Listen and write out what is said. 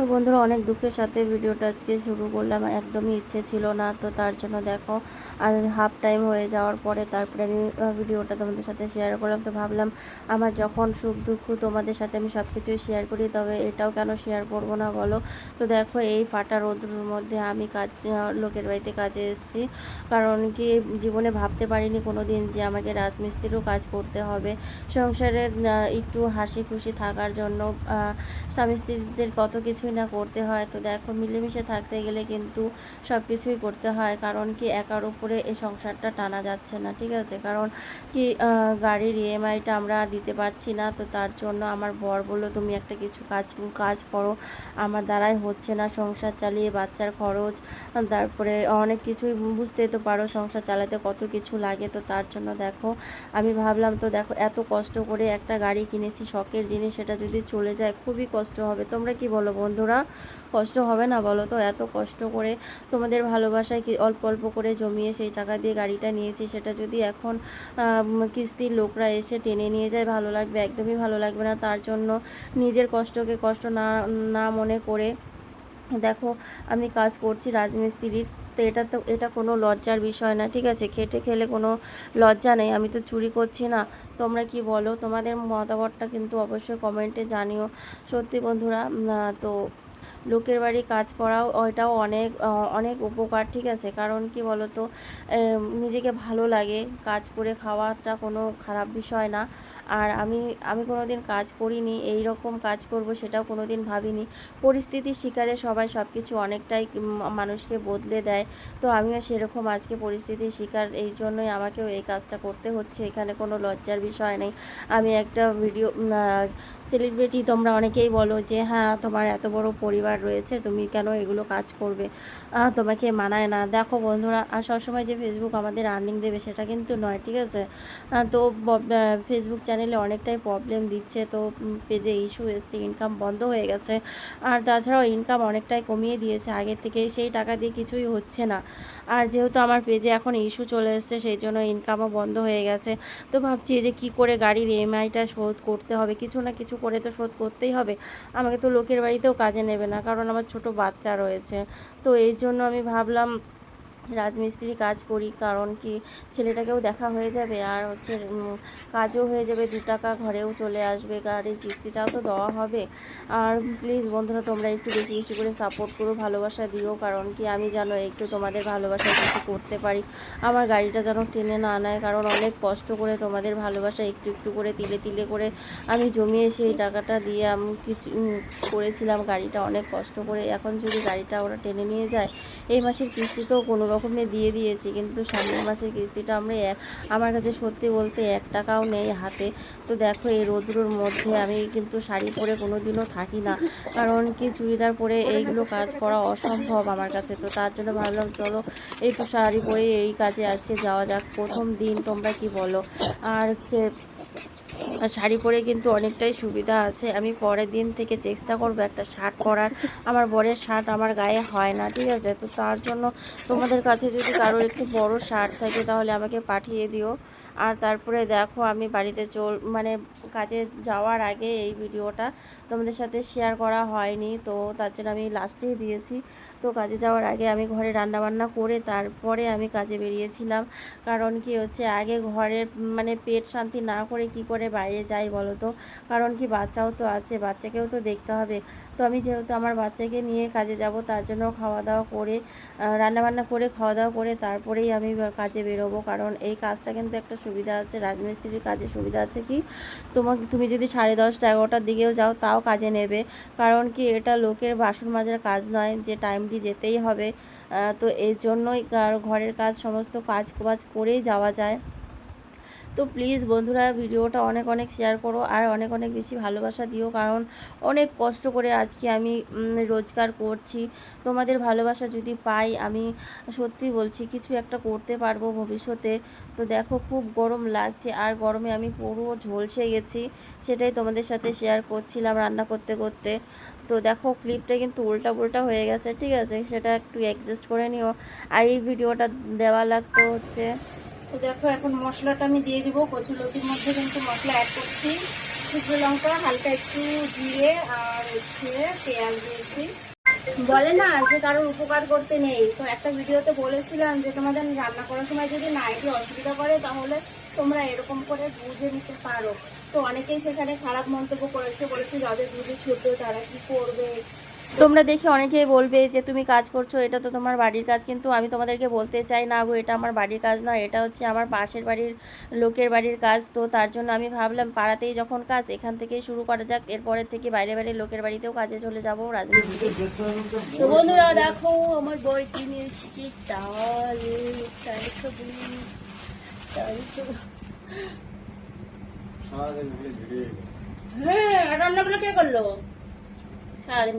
তো বন্ধুরা অনেক দুঃখের সাথে ভিডিওটা আজকে শুরু করলাম। একদমই ইচ্ছে ছিল না তো তার জন্য দেখো আর হাফ টাইম হয়ে যাওয়ার পরে তারপরে আমি ভিডিওটা তোমাদের সাথে শেয়ার করলাম। তো ভাবলাম আমার যখন সুখ দুঃখ তোমাদের সাথে আমি সব কিছুই শেয়ার করি তবে এটাও কেন শেয়ার করব না বলো? তো দেখো এই ফাটা রোদ্রুর মধ্যে আমি কাজ লোকের বাড়িতে কাজে এসেছি। কারণ কি জীবনে ভাবতে পারিনি কোনো দিন যে আমাকে রাজমিস্ত্রিরও কাজ করতে হবে। সংসারে আহ, একটু হাসি খুশি থাকার জন্য স্বামী স্ত্রীদের কত কিছুই না করতে হয়। তো দেখো, মিলেমিশে থাকতে গেলে কিন্তু সব কিছুই করতে হয়। কারণ কি, একার উপরে এই সংসারটা টানা যাচ্ছে না, ঠিক আছে? কারণ কি গাড়ির ইএমআইটা আমরা দিতে পারছি না। তো তার জন্য আমার বর বলল, তুমি একটা কিছু কাজ কাজ করো। আমার দ্বারাই হচ্ছে না সংসার চালিয়ে, বাচ্চার খরচ, তারপরে অনেক কিছুই বুঝতেই তো পারো সংসার চালাতে কত কিছু লাগে। তো তার জন্য দেখো, আমি ভাবলাম, তো দেখো, এত কষ্ট করে একটা গাড়ি কিনেছি, শখের জিনিস, সেটা যদি চলে যায়, খুবই কষ্ট হবে। তোমরা কি বলো বন্ধুরা, কষ্ট হবে না বলো তো? এত কষ্ট করে তোমাদের ভালোবাসায় কি অল্প অল্প করে জমিয়ে সেই টাকা দিয়ে গাড়িটা নিয়েছি, সেটা যদি এখন কিস্তির লোকরা এসে টেনে নিয়ে যায়, ভালো লাগবে? একদমই ভালো লাগবে না। তার জন্য নিজের কষ্টকে কষ্ট না না মনে করে, দেখো আমি কাজ করছি রাজমিস্ত্রির। তো এটা তো, এটা কোনো লজ্জার বিষয় না, ঠিক আছে? খেটে খেলে কোনো লজ্জা নেই, আমি তো চুরি করছি না। তোমরা কি বলো? তোমাদের মতামতটা কিন্তু অবশ্যই কমেন্টে জানিও। সত্যি বন্ধুরা তো লোকের বাড়ি কাজ করাও ওইটাও অনেক অনেক উপকার, ঠিক আছে? কারণ কি বলো তো নিজেকে ভালো লাগে, কাজ করে খাওয়াটা কোনো খারাপ বিষয় না। আর আমি আমি কোনো দিন কাজ করিনি এই রকম কাজ করব সেটাও কোনো দিন ভাবিনি। পরিস্থিতির শিকারে সবাই সব কিছু অনেকটাই মানুষকে বদলে দেয়। তো আমিও সেরকম আজকে পরিস্থিতির শিকার, এই জন্যই আমাকেও এই কাজটা করতে হচ্ছে। এখানে কোনো লজ্জার বিষয় নেই। আমি একটা ভিডিও সেলিব্রিটি তোমরা অনেকেই বলো যে হ্যাঁ তোমার এত বড় পরিবার রয়েছে, তুমি কেন এগুলো কাজ করবে? তোমাকে মানায় না। দেখো বন্ধুরা, আর সবসময় যে ফেসবুক আমাদের আর্নিং দেবে সেটা কিন্তু নয়, ঠিক আছে? তো ফেসবুক চ্যানেলে অনেকটাই প্রবলেম দিচ্ছে। তো পেজে ইস্যু এসছে ইনকাম বন্ধ হয়ে গেছে। আর তাছাড়াও ইনকাম অনেকটাই কমিয়ে দিয়েছে আগের থেকে, সেই টাকা দিয়ে কিছুই হচ্ছে না। আর যেহেতু আমার পেজে এখন ইস্যু চলে এসছে, সেই জন্য ইনকামও বন্ধ হয়ে গেছে। তো ভাবছি যে কি করে গাড়ির ইএমআইটা শোধ করতে হবে? কিছু না কিছু করে তো শোধ করতেই হবে। আমাকে তো লোকের বাড়িতেও কাজে নেবে না। কারণ আমার ছোট বাচ্চা রয়েছে। তো এই জন্য আমি ভাবলাম রাজমিস্ত্রি কাজ করি, কারণ কি ছেলেটাকেও দেখা হয়ে যাবে আর হচ্ছে কাজও হয়ে যাবে, দু টাকা ঘরেও চলে আসবে, গাড়ির কিস্তিটাও তো দেওয়া হবে। আর প্লিজ বন্ধুরা, তোমরা একটু বেশি বেশি করে সাপোর্ট করো, ভালোবাসা দিও, কারণ কি আমি যেন একটু তোমাদের ভালোবাসা কিছু করতে পারি। আমার গাড়িটা যেন টেনে না নেয়, কারণ অনেক কষ্ট করে তোমাদের ভালোবাসা একটু একটু করে তিলে তিলে করে আমি জমিয়ে সেই টাকাটা দিয়ে আমি কিছু করেছিলাম। গাড়িটা অনেক কষ্ট করে, এখন যদি গাড়িটা ওরা টেনে নিয়ে যায়, এই মাসের কিস্তিতেও কোনো রকমে দিয়ে দিয়েছি, কিন্তু সামনের মাসের কিস্তিটা আমরা এক, আমার কাছে সত্যি বলতে এক টাকাও নেই হাতে। তো দেখো, এই রোদ্রুর মধ্যে আমি কিন্তু শাড়ি পরে কোনো দিনও থাকি না, কারণ কি চুড়িদার পরে এইগুলো কাজ করা অসম্ভব আমার কাছে। তো তার জন্য ভাবলাম, চলো একটু শাড়ি পরে এই কাজে আজকে যাওয়া যাক। প্রথম দিন তোমরা কি বলো? আর হচ্ছে আর শাড়ি পরে কিন্তু অনেকটাই সুবিধা আছে। আমি পরের দিন থেকে চেষ্টা করব একটা শার্ট পরার। আমার বরের শার্ট আমার গায়ে হয় না, ঠিক আছে? তো তার জন্য তোমাদের কাছে যদি কারোর একটু বড় শার্ট থাকে তাহলে আমাকে পাঠিয়ে দিও। আর তারপরে দেখো আমি বাড়িতে চল মানে কাজে যাওয়ার আগে এই ভিডিওটা তোমাদের সাথে শেয়ার করা হয়নি। তো তার জন্য আমি লাস্টেই দিয়েছি। তো কাজে যাওয়ার আগে আমি ঘরে রান্নাবান্না করে তারপরে আমি কাজে বেরিয়েছিলাম। কারণ কি হচ্ছে, আগে ঘরের মানে পেট শান্তি না করে কি করে বাইরে যাই বলো তো? কারণ কি বাচ্চাও তো আছে, বাচ্চাকেও তো দেখতে হবে। তো আমি যেহেতু আমার বাচ্চাকে নিয়ে কাজে যাব, তার জন্য খাওয়া দাওয়া করে রান্নাবান্না করে খাওয়া দাওয়া করে তারপরেই আমি কাজে বেরোবো। কারণ এই কাজটা কিন্তু একটা সুবিধা আছে, রাজমিস্ত্রির কাজে সুবিধা আছে কি? তোমাকে, তুমি যদি সাড়ে দশটা, এগারোটার দিকেও যাও, তাও কাজে নেবে। কারণ কি, এটা লোকের বাসন মাজার কাজ নয় যে টাইমটি যেতেই হবে। তো এই জন্যই ঘরের কাজ, সমস্ত কাজ বাজ করেই যাওয়া যায়। তো প্লিজ বন্ধুরা ভিডিওটা অনেক অনেক শেয়ার করো আর অনেক অনেক বেশি ভালোবাসা দিও। কারণ অনেক কষ্ট করে আজকে আমি রোজগার করছি। তোমাদের ভালোবাসা যদি পাই, আমি সত্যি বলছি কিছু একটা করতে পারব ভবিষ্যতে। তো দেখো খুব গরম লাগছে আর গরমে আমি পুরো ঝলসে গেছি। সেটাই তোমাদের সাথে শেয়ার করছিলাম রান্না করতে করতে। তো দেখো ক্লিপটা কিন্তু উল্টা পুল্টা হয়ে গেছে, ঠিক আছে? সেটা একটু অ্যাডজাস্ট করে নিও। আর এই ভিডিওটা দেওয়া লাগতো হচ্ছে দেখো, এখন মশলাটা আমি দিয়ে দিব। কচুলতির মধ্যে কিন্তু মশলা অ্যাড করছি। শুকনো লঙ্কা, হালকা একটু জিরে আর হচ্ছে পেঁয়াজ দিয়েছি। বলে না যে কারোর উপকার করতে নেই। তো একটা ভিডিওতে বলেছিলাম যে তোমাদের রান্না করার সময় যদি না নাইটি অসুবিধা করে, তাহলে তোমরা এরকম করে বুঝে নিতে পারো। তো অনেকেই সেখানে খারাপ মন্তব্য করেছে, বলেছে যাদের বুঝে ছোট তারা কি করবে? তোমরা দেখে অনেকেই বলবে যে তুমি কাজ করছ এটা তো তোমার বাড়ির কাজ কিন্তু আমি তোমাদেরকে বলতে চাই না গো এটা আমার বাড়ির কাজ না এটা হচ্ছে আমার পাশের বাড়ির লোকের বাড়ির কাজ। তো তার জন্য আমি ভাবলাম পাড়াতেই যখন কাজ এখান থেকেই শুরু করা যাক এরপরের থেকে বাইরে বাইরে লোকের বাড়িতেও কাজে চলে যাব রাজমিস্ত্রি। তো বন্ধুরা দেখো আমার বই কিনে এসেছি হ্যাঁ রান্নাগুলো কে করল? সারাদিন।